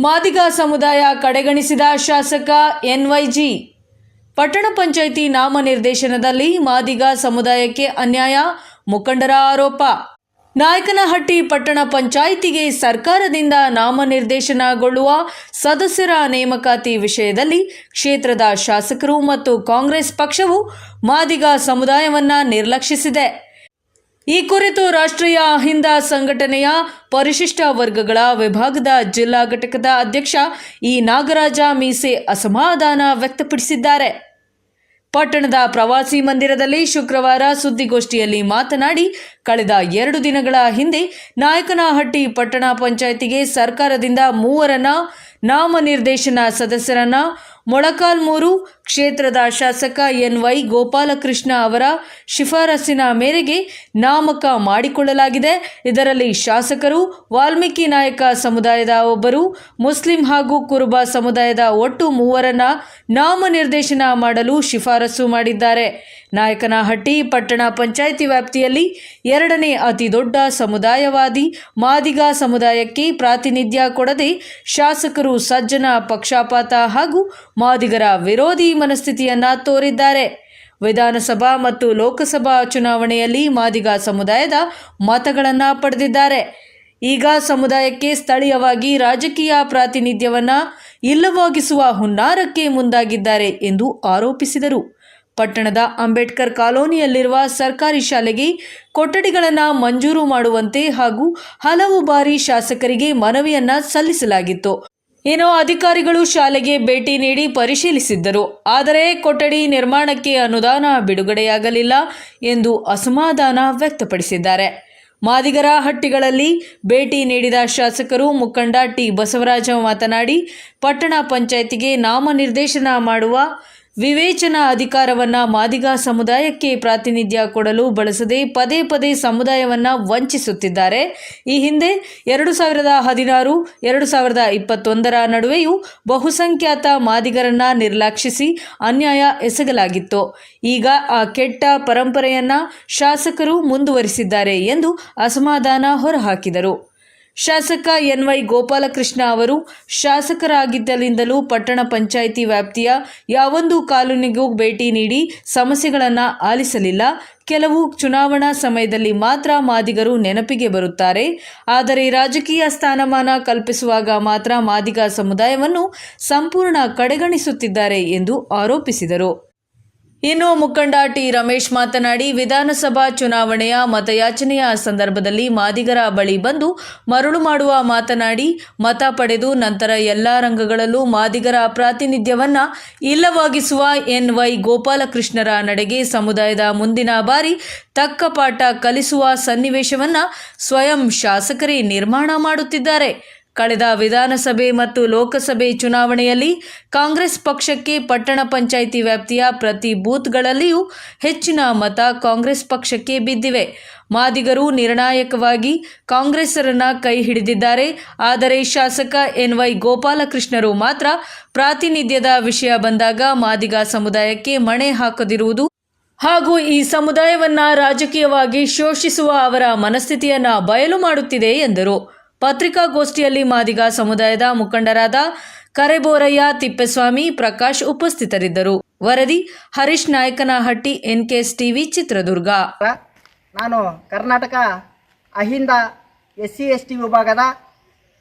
ಮಾದಿಗ ಸಮುದಾಯ ಕಡೆಗಣಿಸಿದ ಶಾಸಕ ಎನ್ವೈಜಿ. ಪಟ್ಟಣ ಪಂಚಾಯಿತಿ ನಾಮನಿರ್ದೇಶನದಲ್ಲಿ ಮಾದಿಗ ಸಮುದಾಯಕ್ಕೆ ಅನ್ಯಾಯ, ಮುಖಂಡರ ಆರೋಪ. ನಾಯಕನಹಟ್ಟಿ ಪಟ್ಟಣ ಪಂಚಾಯಿತಿಗೆ ಸರ್ಕಾರದಿಂದ ನಾಮನಿರ್ದೇಶನಗೊಳ್ಳುವ ಸದಸ್ಯರ ನೇಮಕಾತಿ ವಿಷಯದಲ್ಲಿ ಕ್ಷೇತ್ರದ ಶಾಸಕರು ಮತ್ತು ಕಾಂಗ್ರೆಸ್ ಪಕ್ಷವು ಮಾದಿಗ ಸಮುದಾಯವನ್ನು ನಿರ್ಲಕ್ಷಿಸಿದೆ. ಈ ಕುರಿತು ರಾಷ್ಟ್ರೀಯ ಅಹಿಂದ ಸಂಘಟನೆಯ ಪರಿಶಿಷ್ಟ ವರ್ಗಗಳ ವಿಭಾಗದ ಜಿಲ್ಲಾ ಘಟಕದ ಅಧ್ಯಕ್ಷ ಇ. ನಾಗರಾಜ ಮೀಸೆ ಅಸಮಾಧಾನ ವ್ಯಕ್ತಪಡಿಸಿದ್ದಾರೆ. ಪಟ್ಟಣದ ಪ್ರವಾಸಿ ಮಂದಿರದಲ್ಲಿ ಶುಕ್ರವಾರ ಸುದ್ದಿಗೋಷ್ಠಿಯಲ್ಲಿ ಮಾತನಾಡಿ, ಕಳೆದ ಎರಡು ದಿನಗಳ ಹಿಂದೆ ನಾಯಕನಹಟ್ಟಿ ಪಟ್ಟಣ ಪಂಚಾಯಿತಿಗೆ ಸರ್ಕಾರದಿಂದ ಮೂವರನ್ನ ನಾಮನಿರ್ದೇಶನ ಸದಸ್ಯರನ್ನ ಮೊಳಕಾಲ್ಮೂರು ಕ್ಷೇತ್ರದ ಶಾಸಕ ಎನ್ ವೈ ಗೋಪಾಲಕೃಷ್ಣ ಅವರ ಶಿಫಾರಸಿನ ಮೇರೆಗೆ ನಾಮಕ ಮಾಡಿಕೊಳ್ಳಲಾಗಿದೆ. ಇದರಲ್ಲಿ ಶಾಸಕರು, ವಾಲ್ಮೀಕಿ ನಾಯಕ ಸಮುದಾಯದ ಒಬ್ಬರು, ಮುಸ್ಲಿಂ ಹಾಗೂ ಕುರುಬ ಸಮುದಾಯದ ಒಟ್ಟು ಮೂವರನ್ನ ನಾಮನಿರ್ದೇಶನ ಮಾಡಲು ಶಿಫಾರಸು ಮಾಡಿದ್ದಾರೆ. ನಾಯಕನಹಟ್ಟಿ ಪಟ್ಟಣ ಪಂಚಾಯಿತಿ ವ್ಯಾಪ್ತಿಯಲ್ಲಿ ಎರಡನೇ ಅತಿ ದೊಡ್ಡ ಸಮುದಾಯವಾದಿ ಮಾದಿಗ ಸಮುದಾಯಕ್ಕೆ ಪ್ರಾತಿನಿಧ್ಯ ಕೊಡದೆ ಶಾಸಕರು ಸಜ್ಜನ ಪಕ್ಷಪಾತ ಹಾಗೂ ಮಾದಿಗರ ವಿರೋಧಿ ಮನಸ್ಥಿತಿಯನ್ನ ತೋರಿದ್ದಾರೆ. ವಿಧಾನಸಭಾ ಮತ್ತು ಲೋಕಸಭಾ ಚುನಾವಣೆಯಲ್ಲಿ ಮಾದಿಗ ಸಮುದಾಯದ ಮತಗಳನ್ನು ಪಡೆದಿದ್ದಾರೆ. ಈಗ ಸಮುದಾಯಕ್ಕೆ ಸ್ಥಳೀಯವಾಗಿ ರಾಜಕೀಯ ಪ್ರಾತಿನಿಧ್ಯವನ್ನ ಇಲ್ಲವಾಗಿಸುವ ಹುನ್ನಾರಕ್ಕೆ ಮುಂದಾಗಿದ್ದಾರೆ ಎಂದು ಆರೋಪಿಸಿದರು. ಪಟ್ಟಣದ ಅಂಬೇಡ್ಕರ್ ಕಾಲೋನಿಯಲ್ಲಿರುವ ಸರ್ಕಾರಿ ಶಾಲೆಗೆ ಕೊಠಡಿಗಳನ್ನು ಮಂಜೂರು ಮಾಡುವಂತೆ ಹಾಗೂ ಹಲವು ಬಾರಿ ಶಾಸಕರಿಗೆ ಮನವಿಯನ್ನ ಸಲ್ಲಿಸಲಾಗಿತ್ತು. ಏನೋ ಅಧಿಕಾರಿಗಳು ಶಾಲೆಗೆ ಭೇಟಿ ನೀಡಿ ಪರಿಶೀಲಿಸಿದ್ದರು. ಆದರೆ ಕೊಠಡಿ ನಿರ್ಮಾಣಕ್ಕೆ ಅನುದಾನ ಬಿಡುಗಡೆಯಾಗಲಿಲ್ಲ ಎಂದು ಅಸಮಾಧಾನ ವ್ಯಕ್ತಪಡಿಸಿದ್ದಾರೆ. ಮಾದಿಗರ ಹಟ್ಟಿಗಳಲ್ಲಿ ಭೇಟಿ ನೀಡಿದ ಶಾಸಕರು ಮುಖಂಡ ಟಿ ಬಸವರಾಜ ಮಾತನಾಡಿ, ಪಟ್ಟಣ ಪಂಚಾಯತಿಗೆ ನಾಮನಿರ್ದೇಶನ ಮಾಡುವ ವಿವೇಚನಾ ಅಧಿಕಾರವನ್ನ ಮಾದಿಗ ಸಮುದಾಯಕ್ಕೆ ಪ್ರಾತಿನಿಧ್ಯ ಕೊಡಲು ಬಳಸದೆ ಪದೇ ಪದೇ ಸಮುದಾಯವನ್ನ ವಂಚಿಸುತ್ತಿದ್ದಾರೆ. ಈ ಹಿಂದೆ ಎರಡು ಸಾವಿರದ ಹದಿನಾರು, ಎರಡು ಸಾವಿರದ ಇಪ್ಪತ್ತೊಂದರ ನಡುವೆಯೂ ಬಹುಸಂಖ್ಯಾತ ಮಾದಿಗರನ್ನ ನಿರ್ಲಕ್ಷಿಸಿ ಅನ್ಯಾಯ ಎಸಗಲಾಗಿತ್ತು. ಈಗ ಆ ಕೆಟ್ಟ ಪರಂಪರೆಯನ್ನ ಶಾಸಕರು ಮುಂದುವರಿಸಿದ್ದಾರೆ ಎಂದು ಅಸಮಾಧಾನ ಹೊರಹಾಕಿದರು. ಶಾಸಕ ಎನ್ ವೈ ಗೋಪಾಲಕೃಷ್ಣ ಅವರು ಶಾಸಕರಾಗಿದ್ದಲಿಂದಲೂ ಪಟ್ಟಣ ಪಂಚಾಯಿತಿ ವ್ಯಾಪ್ತಿಯ ಯಾವೊಂದು ಕಾಲೋನಿಗೂ ಭೇಟಿ ನೀಡಿ ಸಮಸ್ಯೆಗಳನ್ನು ಆಲಿಸಲಿಲ್ಲ. ಕೆಲವು ಚುನಾವಣಾ ಸಮಯದಲ್ಲಿ ಮಾತ್ರ ಮಾದಿಗರು ನೆನಪಿಗೆ ಬರುತ್ತಾರೆ. ಆದರೆ ರಾಜಕೀಯ ಸ್ಥಾನಮಾನ ಕಲ್ಪಿಸುವಾಗ ಮಾತ್ರ ಮಾದಿಗ ಸಮುದಾಯವನ್ನು ಸಂಪೂರ್ಣ ಕಡೆಗಣಿಸುತ್ತಿದ್ದಾರೆ ಎಂದು ಆರೋಪಿಸಿದರು. ಇನ್ನು ಮುಖಂಡ ಟಿ ರಮೇಶ್ ಮಾತನಾಡಿ, ವಿಧಾನಸಭಾ ಚುನಾವಣೆಯ ಮತಯಾಚನೆಯ ಸಂದರ್ಭದಲ್ಲಿ ಮಾದಿಗರ ಬಳಿ ಬಂದು ಮರಳು ಮಾಡುವ ಮಾತನಾಡಿ, ಮತ ಪಡೆದು ನಂತರ ಎಲ್ಲ ರಂಗಗಳಲ್ಲೂ ಮಾದಿಗರ ಪ್ರಾತಿನಿಧ್ಯವನ್ನ ಇಲ್ಲವಾಗಿಸುವ ಎನ್ ವೈ ಗೋಪಾಲಕೃಷ್ಣರ ನಡೆಗೆ ಸಮುದಾಯದ ಮುಂದಿನ ಬಾರಿ ತಕ್ಕ ಪಾಠ ಕಲಿಸುವ ಸನ್ನಿವೇಶವನ್ನ ಸ್ವಯಂ ಶಾಸಕರೇ ನಿರ್ಮಾಣ ಮಾಡುತ್ತಿದ್ದಾರೆ. ಕಳೆದ ವಿಧಾನಸಭೆ ಮತ್ತು ಲೋಕಸಭೆ ಚುನಾವಣೆಯಲ್ಲಿ ಕಾಂಗ್ರೆಸ್ ಪಕ್ಷಕ್ಕೆ ಪಟ್ಟಣ ಪಂಚಾಯಿತಿ ವ್ಯಾಪ್ತಿಯ ಪ್ರತಿ ಬೂತ್ಗಳಲ್ಲಿಯೂ ಹೆಚ್ಚಿನ ಮತ ಕಾಂಗ್ರೆಸ್ ಪಕ್ಷಕ್ಕೆ ಬಿದ್ದಿವೆ. ಮಾದಿಗರು ನಿರ್ಣಾಯಕವಾಗಿ ಕಾಂಗ್ರೆಸ್ಸರನ್ನ ಕೈ ಹಿಡಿದಿದ್ದಾರೆ. ಆದರೆ ಶಾಸಕ ಎನ್ ವೈ ಗೋಪಾಲಕೃಷ್ಣರು ಮಾತ್ರ ಪ್ರಾತಿನಿಧ್ಯದ ವಿಷಯ ಬಂದಾಗ ಮಾದಿಗ ಸಮುದಾಯಕ್ಕೆ ಮಣೆ ಹಾಕದಿರುವುದು ಹಾಗೂ ಈ ಸಮುದಾಯವನ್ನ ರಾಜಕೀಯವಾಗಿ ಶೋಷಿಸುವ ಅವರ ಮನಸ್ಥಿತಿಯನ್ನ ಬಯಲು ಮಾಡುತ್ತಿದೆ ಎಂದರು. ಪತ್ರಿಕಾಗೋಷ್ಠಿಯಲ್ಲಿ ಮಾದಿಗ ಸಮುದಾಯದ ಮುಖಂಡರಾದ ಕರೆಬೋರಯ್ಯ, ತಿಪ್ಪೇಸ್ವಾಮಿ, ಪ್ರಕಾಶ್ ಉಪಸ್ಥಿತರಿದ್ದರು. ವರದಿ, ಹರೀಶ್ ನಾಯಕನಹಟ್ಟಿ ಎನ್ಕೆಎಸ್ ಟಿವಿ ಚಿತ್ರದುರ್ಗ. ನಾನು Karnataka Ahinda S C S T ವಿಭಾಗದ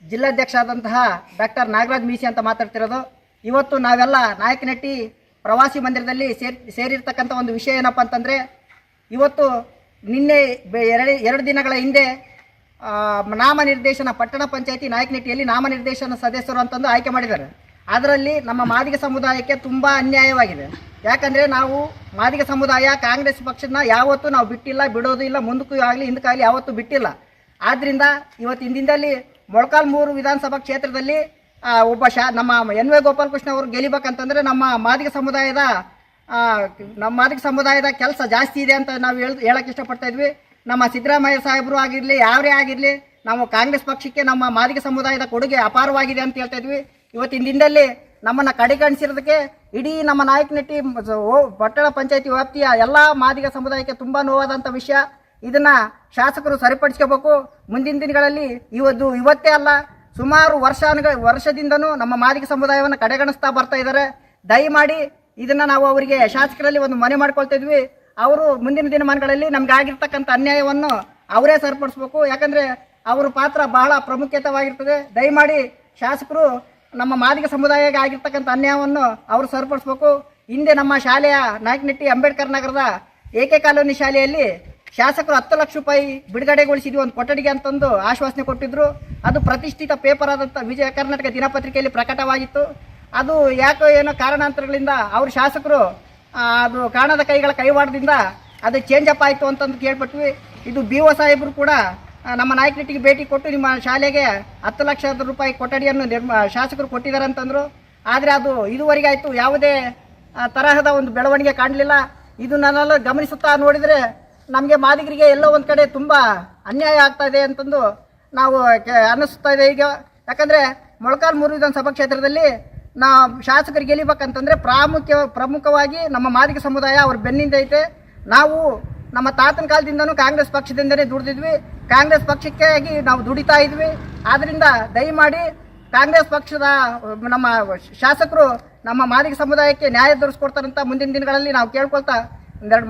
ಜಿಲ್ಲಾಧ್ಯಕ್ಷ ಆದಂತಹ ಡಾಕ್ಟರ್ ನಾಗರಾಜ್ ಮೀಸಿ ಅಂತ ಮಾತಾಡ್ತಿರೋದು. ಇವತ್ತು ನಾವೆಲ್ಲ ನಾಯಕನಟ್ಟಿ ಪ್ರವಾಸಿ ಮಂದಿರದಲ್ಲಿ ಸೇರಿ, ಸೇರಿರ್ತಕ್ಕಂಥ ಒಂದು ವಿಷಯ ಏನಪ್ಪ ಅಂತಂದರೆ, ಇವತ್ತು ನಿನ್ನೆ ಎರಡು ಎರಡು ದಿನಗಳ ಹಿಂದೆ ನಾಮನಿರ್ದೇಶನ ಪಟ್ಟಣ ಪಂಚಾಯತಿ ನಾಯಕನಿಟ್ಟಿಯಲ್ಲಿ ನಾಮನಿರ್ದೇಶನ ಸದಸ್ಯರು ಅಂತಂದು ಆಯ್ಕೆ ಮಾಡಿದ್ದಾರೆ. ಅದರಲ್ಲಿ ನಮ್ಮ ಮಾದಿಗ ಸಮುದಾಯಕ್ಕೆ ತುಂಬ ಅನ್ಯಾಯವಾಗಿದೆ. ಯಾಕಂದರೆ ನಾವು ಮಾದಿಗ ಸಮುದಾಯ ಕಾಂಗ್ರೆಸ್ ಪಕ್ಷನ ಯಾವತ್ತೂ ನಾವು ಬಿಟ್ಟಿಲ್ಲ, ಬಿಡೋದು ಇಲ್ಲ, ಮುಂದಕ್ಕೂ ಆಗಲಿ ಹಿಂದಕ್ಕಾಗಲಿ ಯಾವತ್ತೂ ಬಿಟ್ಟಿಲ್ಲ. ಆದ್ದರಿಂದ ಇವತ್ತು ಹಿಂದಿಂದಲ್ಲಿ ಮೊಳಕಾಲ್ಮೂರು ವಿಧಾನಸಭಾ ಕ್ಷೇತ್ರದಲ್ಲಿ ಒಬ್ಬ ಶಾ, ನಮ್ಮ ಎನ್ ವೈ ಗೋಪಾಲಕೃಷ್ಣ ಅವರು ಗೆಲಿಬೇಕಂತಂದರೆ ನಮ್ಮ ಮಾದಿಗ ಸಮುದಾಯದ ನಮ್ಮ ಮಾದಿಗ ಸಮುದಾಯದ ಕೆಲಸ ಜಾಸ್ತಿ ಇದೆ ಅಂತ ನಾವು ಹೇಳ್ ಹೇಳಕ್ಕೆ ಇಷ್ಟಪಡ್ತಾ ಇದ್ವಿ. ನಮ್ಮ ಸಿದ್ದರಾಮಯ್ಯ ಸಾಹೇಬರು ಆಗಿರಲಿ, ಯಾರೇ ಆಗಿರಲಿ, ನಾವು ಕಾಂಗ್ರೆಸ್ ಪಕ್ಷಕ್ಕೆ ನಮ್ಮ ಮಾದಿಗ ಸಮುದಾಯದ ಕೊಡುಗೆ ಅಪಾರವಾಗಿದೆ ಅಂತ ಹೇಳ್ತಾ ಇದ್ವಿ. ಇವತ್ತಿನ ದಿನದಲ್ಲಿ ನಮ್ಮನ್ನು ಕಡೆಗಣಿಸಿರೋದಕ್ಕೆ ಇಡೀ ನಮ್ಮ ನಾಯಕನಟ್ಟಿ ಪಟ್ಟಣ ಪಂಚಾಯತಿ ವ್ಯಾಪ್ತಿಯ ಎಲ್ಲ ಮಾದಿಗ ಸಮುದಾಯಕ್ಕೆ ತುಂಬ ನೋವಾದಂಥ ವಿಷಯ. ಇದನ್ನು ಶಾಸಕರು ಸರಿಪಡಿಸ್ಕೋಬೇಕು. ಮುಂದಿನ ದಿನಗಳಲ್ಲಿ ಇವತ್ತು ಇವತ್ತೇ ಅಲ್ಲ, ಸುಮಾರು ವರ್ಷಾನುಗ, ವರ್ಷದಿಂದನೂ ನಮ್ಮ ಮಾದಿಗ ಸಮುದಾಯವನ್ನು ಕಡೆಗಣಿಸ್ತಾ ಬರ್ತಾ ಇದ್ದಾರೆ ದಯಮಾಡಿ ಇದನ್ನು ನಾವು ಅವರಿಗೆ ಶಾಸಕರಲ್ಲಿ ಒಂದು ಮನೆ ಮಾಡ್ಕೊಳ್ತಾ ಇದ್ವಿ. ಅವರು ಮುಂದಿನ ದಿನಮಾನಗಳಲ್ಲಿ ನಮ್ಗೆ ಆಗಿರ್ತಕ್ಕಂಥ ಅನ್ಯಾಯವನ್ನು ಅವರೇ ಸರಿಪಡಿಸ್ಬೇಕು. ಯಾಕಂದರೆ ಅವರ ಪಾತ್ರ ಬಹಳ ಪ್ರಾಮುಖ್ಯತವಾಗಿರ್ತದೆ. ದಯಮಾಡಿ ಶಾಸಕರು ನಮ್ಮ ಮಾದಿಗ ಸಮುದಾಯಕ್ಕೆ ಆಗಿರ್ತಕ್ಕಂಥ ಅನ್ಯಾಯವನ್ನು ಅವರು ಸರಿಪಡಿಸ್ಬೇಕು. ಹಿಂದೆ ನಮ್ಮ ಶಾಲೆಯ ನಾಯಕನಟ್ಟಿ ಅಂಬೇಡ್ಕರ್ ನಗರದ ಏಕೆ ಕಾಲೋನಿ ಶಾಲೆಯಲ್ಲಿ ಶಾಸಕರು ಹತ್ತು ಲಕ್ಷ ರೂಪಾಯಿ ಬಿಡುಗಡೆಗೊಳಿಸಿದ್ವಿ ಒಂದು ಕೊಠಡಿಗೆ ಅಂತಂದು ಆಶ್ವಾಸನೆ ಕೊಟ್ಟಿದ್ರು. ಅದು ಪ್ರತಿಷ್ಠಿತ ಪೇಪರ್ ಆದಂಥ ವಿಜಯ ಕರ್ನಾಟಕ ದಿನಪತ್ರಿಕೆಯಲ್ಲಿ ಪ್ರಕಟವಾಗಿತ್ತು. ಅದು ಯಾಕೋ ಏನೋ ಕಾರಣಾಂತರಗಳಿಂದ ಅವರು ಶಾಸಕರು ಅದು ಕಾಣದ ಕೈಗಳ ಕೈವಾಡದಿಂದ ಅದು ಚೇಂಜ್ ಅಪ್ ಆಯಿತು ಅಂತಂದು ಕೇಳ್ಪಟ್ವಿ ಇದು ಬಿ ಒ ಸಾಹೇಬರು ಕೂಡ ನಮ್ಮ ನಾಯಕನಿಟ್ಟಿಗೆ ಭೇಟಿ ಕೊಟ್ಟು ನಿಮ್ಮ ಶಾಲೆಗೆ ಹತ್ತು ಲಕ್ಷ ರೂಪಾಯಿ ಕೊಠಡಿಯನ್ನು ನಿರ್ಮ, ಶಾಸಕರು ಕೊಟ್ಟಿದ್ದಾರೆ ಅಂತಂದರು ಆದರೆ ಅದು ಇದುವರೆಗೆ ಆಯಿತು. ಯಾವುದೇ ತರಹದ ಒಂದು ಬೆಳವಣಿಗೆ ಕಾಣಲಿಲ್ಲ. ಇದು ನಾನೆಲ್ಲ ಗಮನಿಸುತ್ತಾ ನೋಡಿದರೆ ನಮಗೆ ಮಾದಿಗರಿಗೆ ಎಲ್ಲೋ ಒಂದು ಕಡೆ ತುಂಬ ಅನ್ಯಾಯ ಆಗ್ತಾ ಇದೆ ಅಂತಂದು ನಾವು ಕೆ- ಅನ್ನಿಸ್ತಾ ಇದೆ ಈಗ. ಯಾಕಂದರೆ ಮೊಳಕಾಲ್ಮೂರು ವಿಧಾನಸಭಾ ಕ್ಷೇತ್ರದಲ್ಲಿ ನಾ ಶಾಸಕರು ಗೆಲ್ಲಬೇಕಂತಂದರೆ ಪ್ರಾಮುಖ್ಯ, ಪ್ರಮುಖವಾಗಿ ನಮ್ಮ ಮಾದಿಗ ಸಮುದಾಯ ಅವ್ರ ಬೆನ್ನಿಂದ ಐತೆ. ನಾವು ನಮ್ಮ ತಾತನ ಕಾಲದಿಂದನೂ ಕಾಂಗ್ರೆಸ್ ಪಕ್ಷದಿಂದನೇ ದುಡಿದಿದ್ವಿ. ಕಾಂಗ್ರೆಸ್ ಪಕ್ಷಕ್ಕಾಗಿ ನಾವು ದುಡಿತಾ ಇದ್ವಿ. ಆದ್ದರಿಂದ ದಯಮಾಡಿ ಕಾಂಗ್ರೆಸ್ ಪಕ್ಷದ, ನಮ್ಮ ಶಾಸಕರು ನಮ್ಮ ಮಾದಿಗ ಸಮುದಾಯಕ್ಕೆ ನ್ಯಾಯ ದೊರಕಿಸ್ಕೊಡ್ತಾರಂತ ಮುಂದಿನ ದಿನಗಳಲ್ಲಿ ನಾವು ಕೇಳ್ಕೊಳ್ತಾ ಒಂದೆರಡು